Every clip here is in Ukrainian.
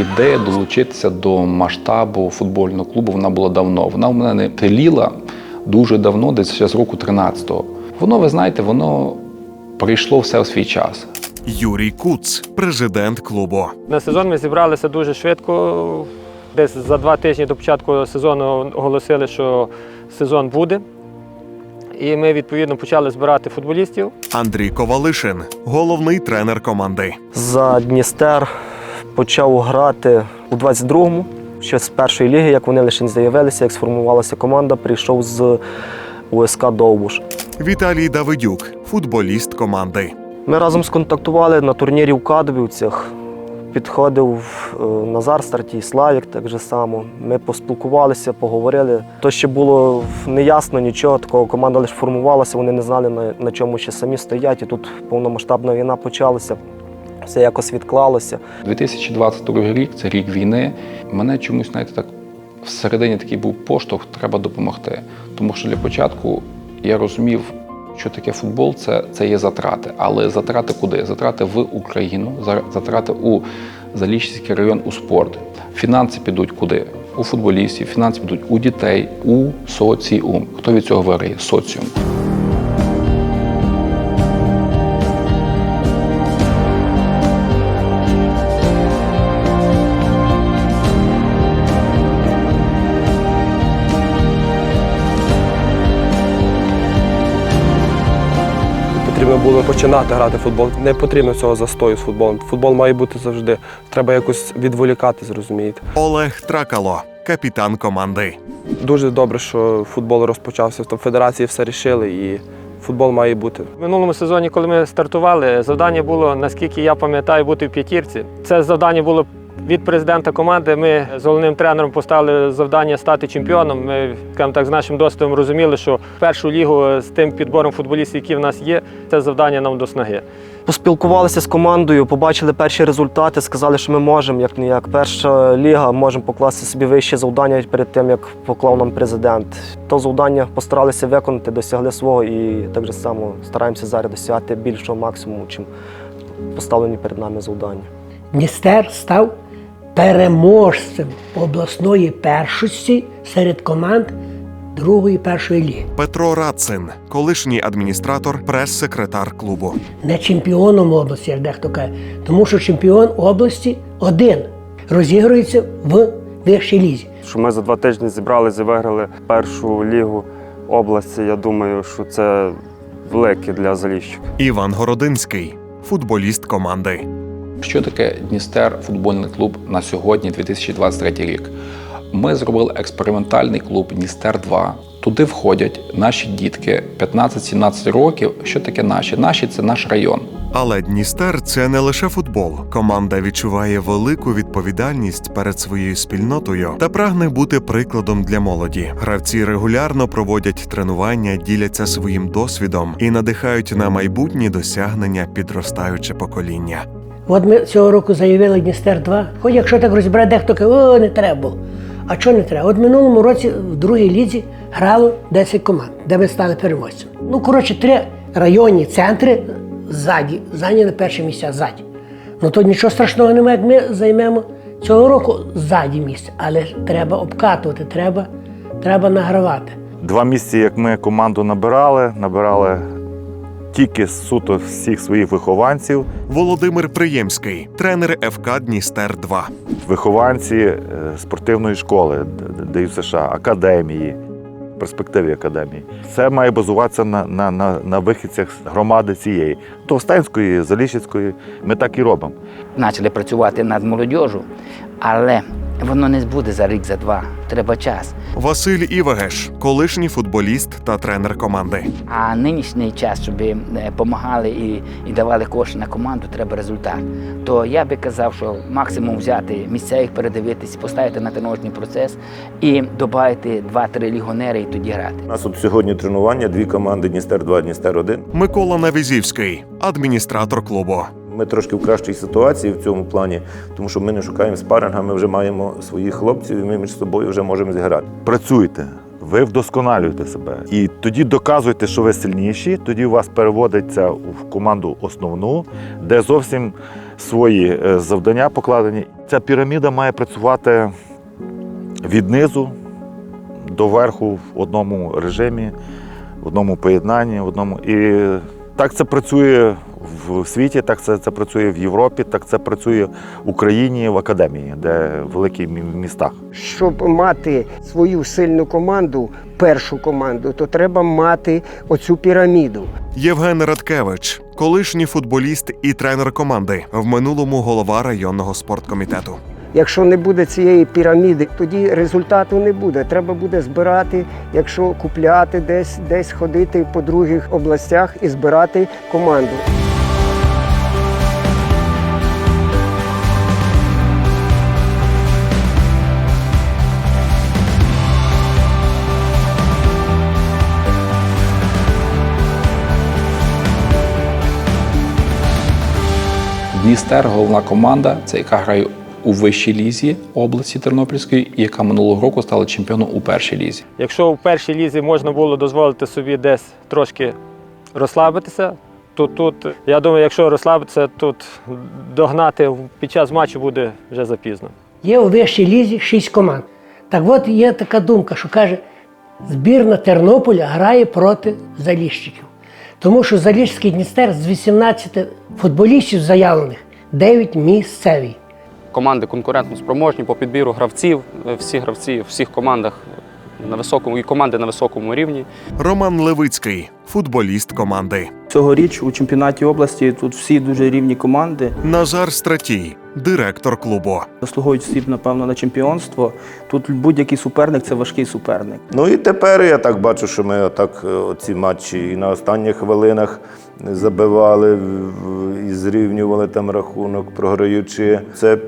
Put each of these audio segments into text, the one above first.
ідея долучитися до масштабу футбольного клубу вона була давно. Вона в мене не приліла дуже давно, десь ще з року 13-го. Воно, ви знаєте, воно прийшло все в свій час. Юрій Куц, президент клубу. На сезон ми зібралися дуже швидко. Десь за два тижні до початку сезону оголосили, що сезон буде. І ми відповідно почали збирати футболістів. Андрій Ковалишин, головний тренер команди. За Дністер почав грати у 22-му, ще з першої ліги, як вони лише заявилися, як сформувалася команда, прийшов з УСК Довбуш. Віталій Давидюк, футболіст команди. Ми разом сконтактували на турнірі в Кадовівцях. Підходив е, Назар Стартій, Славік так же само. Ми поспілкувалися, поговорили. То ще було неясно нічого, такого команда лише формувалася, вони не знали, на, на чому ще самі стоять. І тут повномасштабна війна почалася, все якось відклалося. 2022 рік це рік війни. Мене чомусь, знаєте, так всередині такий був поштовх, треба допомогти. Тому що для початку я розумів, що таке футбол це, це є затрати. Але затрати куди? Затрати в Україну, за- затрати у Заліщицький район у спорт. Фінанси підуть куди? У футболістів, фінанси підуть у дітей, у соціум. Хто від цього виграє? Соціум. Було починати грати в футбол. Не потрібно цього застою з футболом. Футбол має бути завжди. Треба якось відволікати, зрозумієте. Олег Тракало, капітан команди. Дуже добре, що футбол розпочався. Там федерації все рішили і футбол має бути. В минулому сезоні, коли ми стартували, завдання було, наскільки я пам'ятаю, бути в п'ятірці. Це завдання було від президента команди. Ми з головним тренером поставили завдання стати чемпіоном. Ми скажімо так, з нашим досвідом розуміли, що першу лігу з тим підбором футболістів, які в нас є, це завдання нам до снаги. Поспілкувалися з командою, побачили перші результати, сказали, що ми можемо, як не як перша ліга, можемо покласти собі вище завдання перед тим, як поклав нам президент. То завдання постаралися виконати, досягли свого і так же само стараємося зараз досягати більшого максимуму, чим поставлені перед нами завдання. Дністер став переможцем обласної першості серед команд другої першої ліги. Петро Рацин, колишній адміністратор, прес-секретар клубу. Не чемпіоном області, як дехто каже, тому що чемпіон області один розігрується в вищій лізі. що ми за два тижні зібралися і виграли першу лігу області. Я думаю, що це велике для Заліщика. Іван Городинський, футболіст команди. Що таке Дністер футбольний клуб на сьогодні, 2023 рік? Ми зробили експериментальний клуб Дністер 2. Туди входять наші дітки 15-17 років. Що таке наші? Наші це наш район. Але Дністер це не лише футбол. Команда відчуває велику відповідальність перед своєю спільнотою та прагне бути прикладом для молоді. Гравці регулярно проводять тренування, діляться своїм досвідом і надихають на майбутні досягнення підростаюче покоління. От ми цього року заявили Дністер 2. Хоч якщо так розбирати, дехто каже, о, не треба було. А чого не треба? От минулому році в другій лізі грало 10 команд, де ми стали переможцями. Ну, коротше, три районні центри ззаді, зайняли перші місця ззаді. Ну то нічого страшного немає, як ми займемо цього року ззаді місце. Але треба обкатувати, треба, треба награвати. Два місяці, як ми команду набирали, набирали тільки суто всіх своїх вихованців. Володимир Приємський, тренер ФК Дністер 2 Вихованці е, спортивної школи ДЮСШ, США, академії, перспективі академії. Це має базуватися на, на, на, на вихідцях громади цієї. Товстенської, Заліщицької. Ми так і робимо. почали працювати над молодіжю, але воно не буде за рік, за два. Треба час. Василь Івегеш, колишній футболіст та тренер команди. А нинішній час, щоб допомагали і, і давали кошти на команду, треба результат. То я би казав, що максимум взяти місця їх передивитись, поставити на тренувальний процес і додати 2-3 лігонери і тоді грати. У нас от сьогодні тренування, дві команди Дністер 2, Дністер 1. Микола Навізівський, адміністратор клубу. Ми трошки в кращій ситуації в цьому плані, тому що ми не шукаємо спаринга, ми вже маємо своїх хлопців, і ми між собою вже можемо зіграти. Працюйте, ви вдосконалюєте себе. І тоді доказуєте, що ви сильніші, тоді у вас переводиться в команду основну, де зовсім свої е, завдання покладені. Ця піраміда має працювати від низу до верху в одному режимі, в одному поєднанні, в одному. І так це працює в світі, так це, це працює в Європі, так це працює в Україні в академії, де в великих містах. Щоб мати свою сильну команду, першу команду, то треба мати оцю піраміду. Євген Радкевич, колишній футболіст і тренер команди, в минулому голова районного спорткомітету. Якщо не буде цієї піраміди, тоді результату не буде. Треба буде збирати, якщо купляти десь, десь ходити по других областях і збирати команду. Дністер головна команда, це яка грає у вищій лізі області Тернопільської, і яка минулого року стала чемпіоном у першій лізі. Якщо в першій лізі можна було дозволити собі десь трошки розслабитися, то тут, я думаю, якщо розслабитися, тут догнати під час матчу буде вже запізно. Є у вищій лізі шість команд. Так от є така думка, що каже, збірна Тернополя грає проти заліщиків. Тому що Залізький Дністер з 18 футболістів заявлених 9 місцеві. команди конкурентно спроможні по підбіру гравців. Е, Всі гравці в всіх командах на високому і команди на високому рівні. Роман Левицький, футболіст команди. Цьогоріч у чемпіонаті області тут всі дуже рівні команди. Назар Стратій, директор клубу. Заслуговують всі, напевно, на чемпіонство. Тут будь-який суперник це важкий суперник. Ну і тепер я так бачу, що ми отак е, оці матчі і на останніх хвилинах забивали і зрівнювали там рахунок, програючи. Це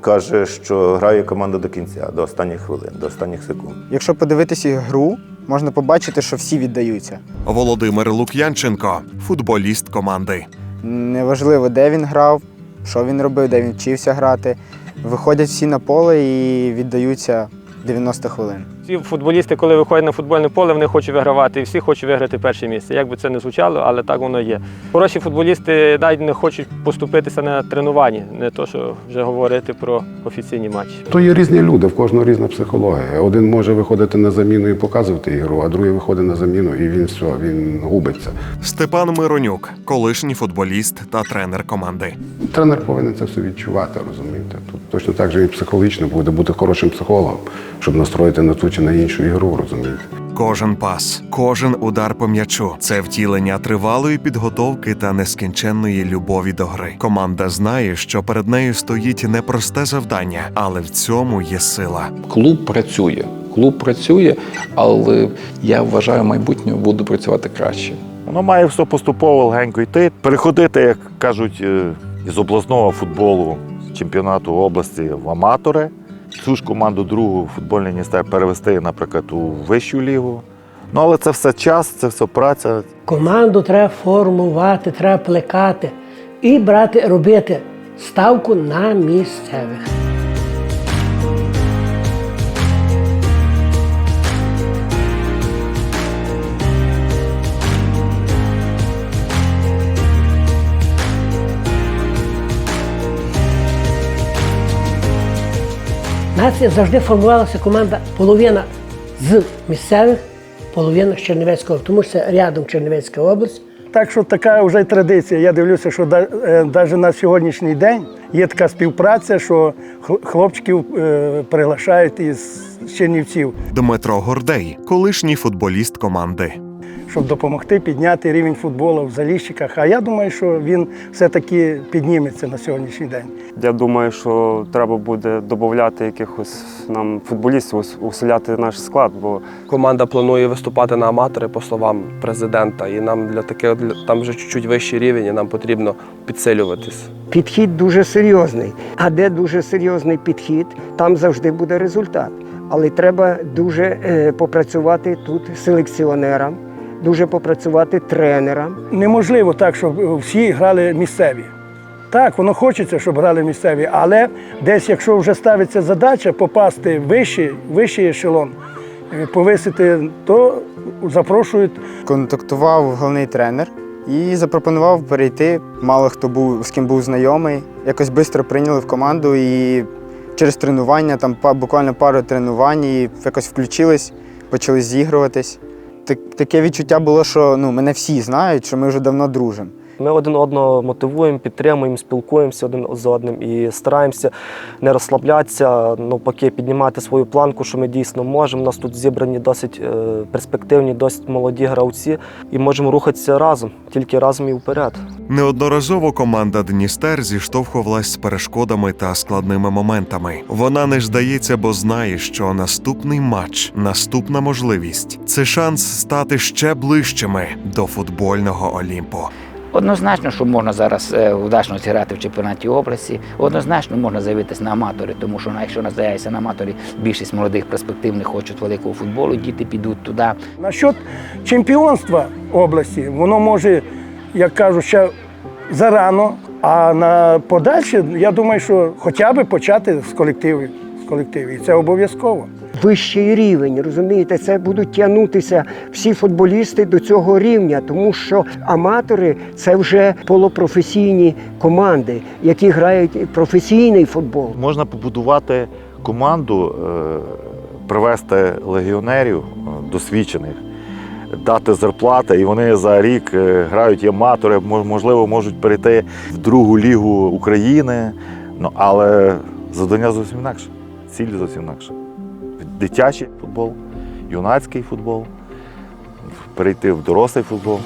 каже, що грає команда до кінця, до останніх хвилин, до останніх секунд. Якщо подивитися гру, можна побачити, що всі віддаються. Володимир Лук'янченко, футболіст команди. Неважливо, де він грав, що він робив, де він вчився грати. Виходять всі на поле і віддаються 90 хвилин. Всі футболісти, коли виходять на футбольне поле, вони хочуть вигравати, і всі хочуть виграти перше місце. Як би це не звучало, але так воно є. Хороші футболісти навіть не хочуть поступитися на тренуванні, не то, що вже говорити про офіційні матчі. То є різні люди, в кожного різна психологія. Один може виходити на заміну і показувати ігру, а другий виходить на заміну і він все, він губиться. Степан Миронюк, колишній футболіст та тренер команди. Тренер повинен це все відчувати, розумієте? Тут точно так же і психологічно буде бути хорошим психологом, щоб настроїти на ту чи на іншу ігру, розумієте? Кожен пас, кожен удар по м'ячу це втілення тривалої підготовки та нескінченної любові до гри. Команда знає, що перед нею стоїть непросте завдання, але в цьому є сила. Клуб працює. Клуб працює, але я вважаю, майбутнє буде працювати краще. Воно має все поступово легенько йти, переходити, як кажуть, е, із обласного футболу чемпіонату області в аматори. Цю ж команду другу футбольний міста перевести, наприклад, у вищу лігу. Ну, але це все час, це все праця. Команду треба формувати, треба плекати і брати, робити ставку на місцевих. У завжди формувалася команда половина з місцевих, половина з Чернівецького, тому що це рядом Чернівецька область. Так що така вже й традиція. Я дивлюся, що навіть на сьогоднішній день є така співпраця, що хл- хлопчиків е, приглашають із Чернівців, Дмитро Гордей, колишній футболіст команди. Щоб допомогти підняти рівень футболу в Заліщиках. А я думаю, що він все-таки підніметься на сьогоднішній день. Я думаю, що треба буде додати якихось нам футболістів, ус- усиляти наш склад, бо Команда планує виступати на аматори, по словам президента, і нам для таких там вже чуть-чуть вищий рівень, і нам потрібно підсилюватись. Підхід дуже серйозний. А де дуже серйозний підхід, там завжди буде результат. Але треба дуже е, попрацювати тут селекціонерам, дуже попрацювати тренерам. Неможливо так, щоб всі грали місцеві. Так, воно хочеться, щоб грали місцеві, але десь, якщо вже ставиться задача попасти в вищий, вищий ешелон, е, повисити, то запрошують Контактував головний тренер і запропонував перейти. Мало хто був з ким був знайомий. Якось швидко прийняли в команду і через тренування, там буквально пару тренувань, і якось включились, почали зігруватись. Так, таке відчуття було, що ну, мене всі знають, що ми вже давно дружимо. Ми один одного мотивуємо, підтримуємо, спілкуємося один з одним і стараємося не розслаблятися, навпаки, піднімати свою планку, що ми дійсно можемо. У нас тут зібрані досить е, перспективні, досить молоді гравці, і можемо рухатися разом, тільки разом і вперед. Неодноразово команда Дністер зіштовхувалась з перешкодами та складними моментами. Вона не здається, бо знає, що наступний матч, наступна можливість це шанс стати ще ближчими до футбольного Олімпу. Однозначно, що можна зараз е, вдачно зіграти в чемпіонаті області. Однозначно можна заявитися на аматори, тому що якщо нас заявиться на аматорі, більшість молодих перспективних хочуть великого футболу, діти підуть туди. Насчет чемпіонства області, воно може, як кажуть, ще зарано, а на подальше, я думаю, що хоча б почати з колективів. З колективів. І це обов'язково. Вищий рівень, розумієте, це будуть тягнутися всі футболісти до цього рівня, тому що аматори це вже полупрофесійні команди, які грають професійний футбол. Можна побудувати команду, е, привести легіонерів е, досвідчених, дати зарплати, і вони за рік е, грають аматори, мож- можливо, можуть перейти в другу лігу України. Ну, але завдання зовсім інакше. Ціль зовсім інакше. Дитячий футбол, юнацький футбол, перейти в дорослий футбол.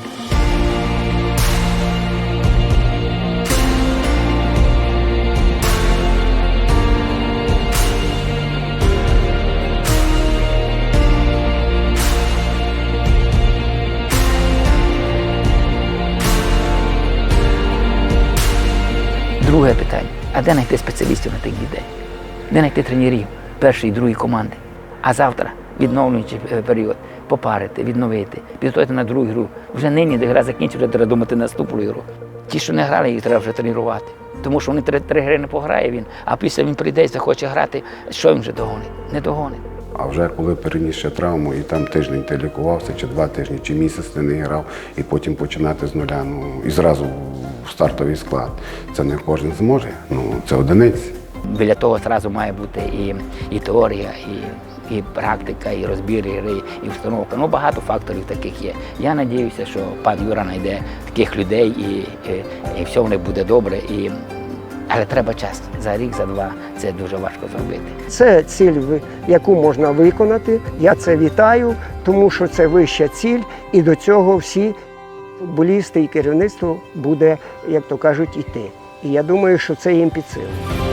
Друге питання: а де знайти спеціалістів на тих дітей? Де знайти тренерів першої і другої команди? А завтра, відновлюючи е, період, попарити, відновити, підготувати на другу гру. Вже нині, де гра закінчиться, вже треба думати наступну ігру. Ті, що не грали, їх треба вже тренувати. Тому що вони три, три гри не пограє він, а після він прийде і захоче грати. Що він вже догонить? Не догонить. А вже коли переніс ще травму, і там тиждень ти лікувався, чи два тижні, чи місяць ти не грав, і потім починати з нуля, ну і зразу в стартовий склад. Це не кожен зможе. Ну це одиниці. Біля того одразу має бути і, і теорія, і, і практика, і розбір гри, і установка. Ну багато факторів таких є. Я сподіваюся, що пан Юра знайде таких людей і, і, і все в них буде добре. І, але треба час. За рік, за два це дуже важко зробити. Це ціль, яку можна виконати. Я це вітаю, тому що це вища ціль, і до цього всі футболісти і керівництво буде, як то кажуть, іти. І я думаю, що це їм під силу.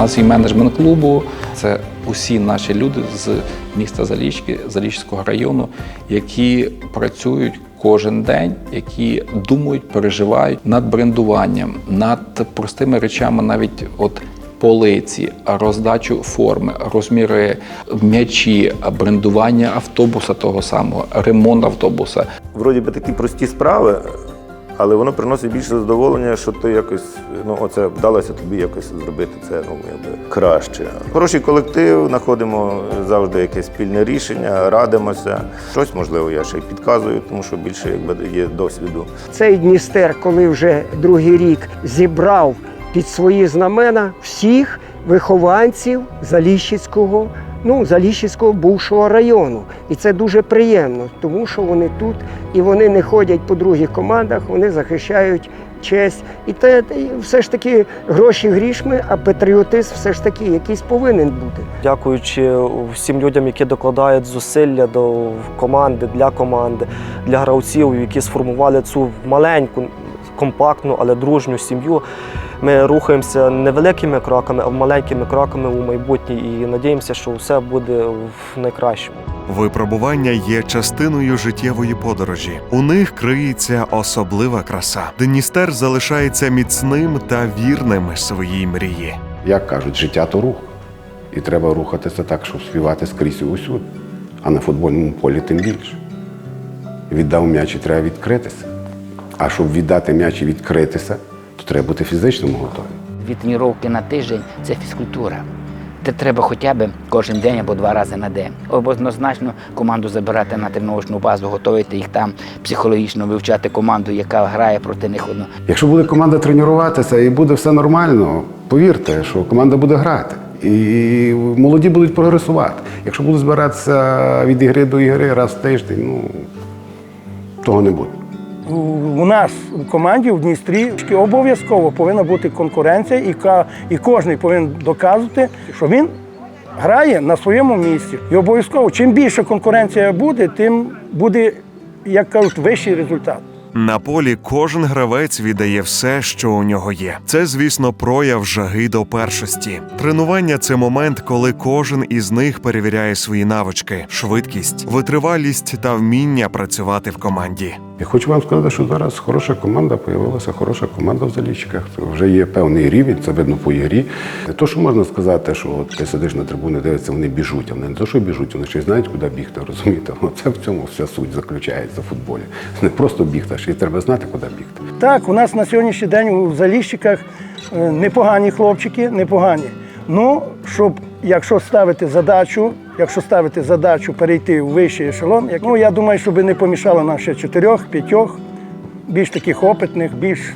У нас є менеджмент клубу, це усі наші люди з міста Залічки, Залічського району, які працюють кожен день, які думають, переживають над брендуванням, над простими речами, навіть от. Полиці, роздачу форми, розміри, м'ячі, брендування автобуса того самого, ремонт автобуса. Вроді би такі прості справи, але воно приносить більше задоволення, що ти якось, ну, оце вдалося тобі якось зробити це ну, якби краще. Хороший колектив, знаходимо завжди якесь спільне рішення, радимося. Щось, можливо, я ще й підказую, тому що більше якби є досвіду. Цей Дністер, коли вже другий рік зібрав під свої знамена всіх вихованців Заліщицького, ну, Заліщицького бувшого району. І це дуже приємно, тому що вони тут і вони не ходять по других командах, вони захищають честь. І те, все ж таки гроші грішми, а патріотизм все ж таки якийсь повинен бути. Дякуючи всім людям, які докладають зусилля до команди, для команди, для гравців, які сформували цю маленьку, компактну, але дружню сім'ю. Ми рухаємося невеликими кроками, а маленькими кроками у майбутнє і надіємося, що все буде в найкращому. Випробування є частиною життєвої подорожі. У них криється особлива краса. Дністер залишається міцним та вірним своїй мрії. Як кажуть, життя то рух. І треба рухатися так, щоб співати скрізь і усюди. А на футбольному полі тим більше. Віддав м'яч і треба відкритися. А щоб віддати м'яч і відкритися, то треба бути фізично готовим. Дві тренування на тиждень це фізкультура. Це треба хоча б кожен день або два рази на день. Однозначно команду забирати на тренувальну базу, готувати їх там психологічно, вивчати команду, яка грає проти них одно. Якщо буде команда тренуватися і буде все нормально, повірте, що команда буде грати. І молоді будуть прогресувати. Якщо будуть збиратися від ігри до ігри раз в тиждень, ну того не буде. У нас у команді в Дністрі обов'язково повинна бути конкуренція, і, і кожен повинен доказувати, що він грає на своєму місці. І обов'язково, чим більше конкуренція буде, тим буде, як кажуть, вищий результат. На полі кожен гравець віддає все, що у нього є. Це, звісно, прояв жаги до першості. Тренування це момент, коли кожен із них перевіряє свої навички, швидкість, витривалість та вміння працювати в команді. Я хочу вам сказати, що зараз хороша команда, появилася хороша команда в Заліщиках. Вже є певний рівень, це видно по ігрі. Не то, що можна сказати, що от ти сидиш на трибуні, дивишся, вони біжуть, а вони не то, що біжуть, вони ще й знають, куди бігти, розумієте? Оце в цьому вся суть заключається в футболі. Не просто бігти, а ще й треба знати, куди бігти. Так, у нас на сьогоднішній день у Заліщиках е, непогані хлопчики, непогані. Ну, щоб якщо ставити задачу, якщо ставити задачу перейти в вищий ешелон, як- ну я думаю, щоб не помішало нам ще чотирьох, п'ятьох, більш таких опитних, більш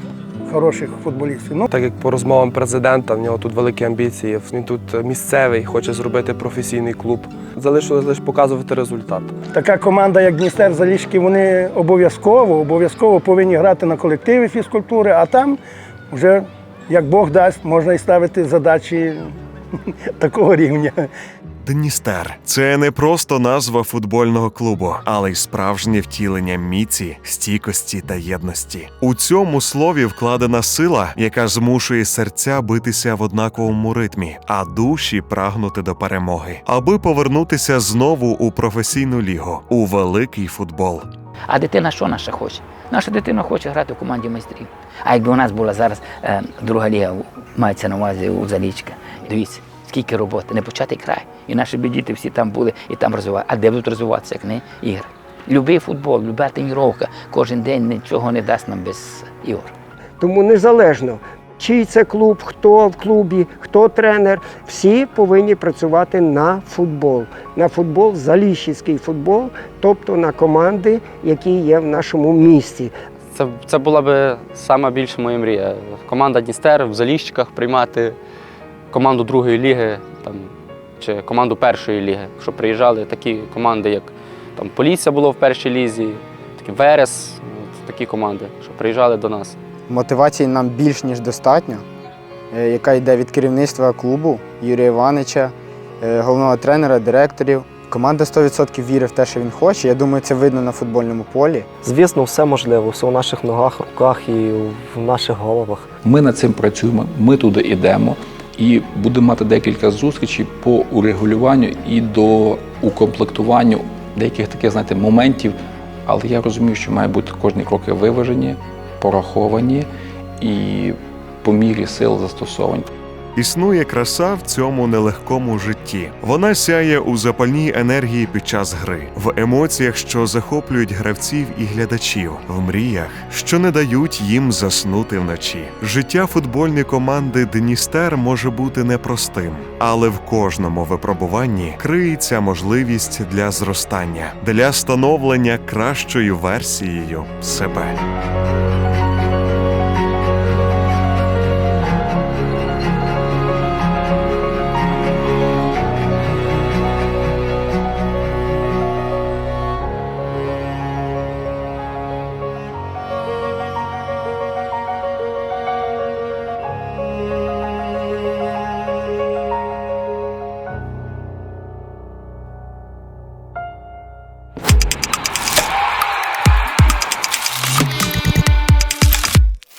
хороших футболістів. Ну, Так як по розмовам президента, в нього тут великі амбіції. Він тут місцевий, хоче зробити професійний клуб. Залишилось лише показувати результат. така команда, як Дністер Заліщики, вони обов'язково, обов'язково повинні грати на колективі фізкультури, а там вже, як Бог дасть, можна і ставити задачі такого рівня. Дністер це не просто назва футбольного клубу, але й справжнє втілення міці, стійкості та єдності. У цьому слові вкладена сила, яка змушує серця битися в однаковому ритмі, а душі прагнути до перемоги, аби повернутися знову у професійну лігу, у великий футбол. А дитина що наша хоче? Наша дитина хоче грати в команді майстрів. А якби у нас була зараз е, друга ліга, мається на увазі у Залічка, дивіться, скільки роботи, не початий край. І наші б діти всі там були і там розвивали. А де будуть розвиватися, як не ігри? Любий футбол, люба тренування, кожен день нічого не дасть нам без ігор. Тому незалежно, чий це клуб, хто в клубі, хто тренер, всі повинні працювати на футбол. На футбол, заліщицький футбол, тобто на команди, які є в нашому місті. Це, це була би сама більша моя мрія. Команда Дністер в Заліщиках приймати команду другої ліги там, чи команду першої ліги. Щоб приїжджали такі команди, як там, Полісся було в першій лізі, такі Верес, от, такі команди, що приїжджали до нас. Мотивації нам більш ніж достатньо, е, яка йде від керівництва клубу Юрія Івановича, е, головного тренера, директорів. Команда 100% вірить в те, що він хоче. Я думаю, це видно на футбольному полі. Звісно, все можливо, все у наших ногах, руках і в наших головах. Ми над цим працюємо, ми туди йдемо і будемо мати декілька зустрічей по урегулюванню і до укомплектуванню деяких таких, знаєте, моментів. Але я розумію, що має бути кожні кроки виважені, пораховані і по мірі сил застосовані. Існує краса в цьому нелегкому житті. Вона сяє у запальній енергії під час гри, в емоціях, що захоплюють гравців і глядачів, в мріях, що не дають їм заснути вночі. Життя футбольної команди Дністер може бути непростим, але в кожному випробуванні криється можливість для зростання, для становлення кращою версією себе.